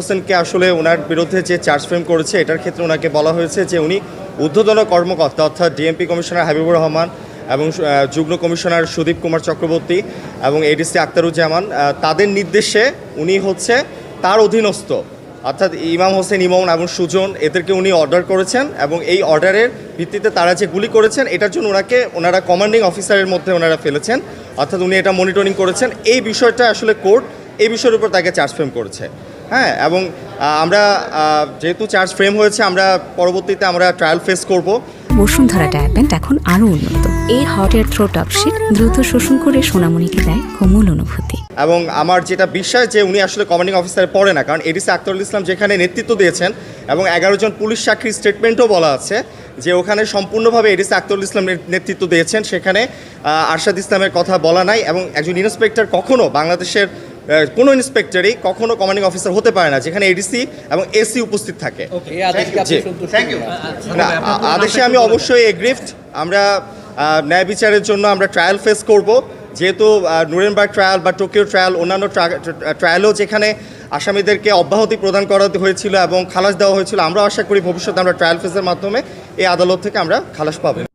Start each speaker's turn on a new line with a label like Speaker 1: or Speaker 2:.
Speaker 1: হোসেনকে আসলে ওনার বিরুদ্ধে যে চার্জ ফ্রেম করেছে, এটার ক্ষেত্রে ওনাকে বলা হয়েছে যে উনি ঊর্ধ্বতন কর্মকর্তা, অর্থাৎ ডিএমপি কমিশনার হাবিবুর রহমান এবং যুগ্ম কমিশনার সুদীপ কুমার চক্রবর্তী এবং এডিসি আক্তারুজ্জামান তাদের নির্দেশে উনি হচ্ছে তার অধীনস্থ। অর্থাৎ ইমাম হোসেন ইমন এবং সুজন এদেরকে উনি অর্ডার করেছেন এবং এই অর্ডারের ভিত্তিতে তারা যে গুলি করেছেন, এটার জন্য ওনাকে, ওনারা কমান্ডিং অফিসারের মধ্যে ওনারা ফেলেছেন। অর্থাৎ উনি এটা মনিটরিং করেছেন। এই বিষয়টা আসলে কোর্ট এই বিষয়ের উপর তাকে চার্জ ফ্রেম করেছে। হ্যাঁ এবং আমরা যেহেতু চার্জ ফ্রেম হয়েছে আমরা পরবর্তীতে আমরা ট্রায়াল ফেস করব।
Speaker 2: বসুন্ধরা ডায়াপেন্ট এখন আরও উন্নত। এই হট এয়ার থ্রো টপশিট দ্রুত শোষণ করে সোনামণিকে দেয় কোমল অনুভূতি।
Speaker 1: এবং আমার যেটা বিশ্বাস যে উনি আসলে কমান্ডিং অফিসারে পড়ে না কারণ এডিসি আক্তরুল ইসলাম যেখানে নেতৃত্ব দিয়েছেন এবং এগারো জন পুলিশ সাক্ষীর স্টেটমেন্টও বলা আছে যে ওখানে সম্পূর্ণভাবে এডিসি আক্তরুল ইসলাম নেতৃত্ব দিয়েছেন। সেখানে আরশাদ ইসলামের কথা বলা নাই এবং একজন ইন্সপেক্টর কখনো বাংলাদেশের কোনো ইন্সপেক্টরই কখনো কমান্ডিং অফিসার হতে পারে না যেখানে এডিসি এবং এসি উপস্থিত থাকে। আদেশে আমি অবশ্যই এগ্রিফট আমরা ন্যায় বিচারের জন্য আমরা ট্রায়াল ফেস করব। যেহেতু নুরেনবার্গ ট্রায়াল বা টোকিও ট্রায়াল অন্যান্য ট্রায়ালও যেখানে আসামিদেরকে অব্যাহতি প্রদান করা হয়েছিল এবং খালাস দেওয়া হয়েছিল আমরা আশা করি ভবিষ্যতে আমরা ট্রায়াল ফেসের মাধ্যমে এই আদালত থেকে আমরা খালাস পাবো।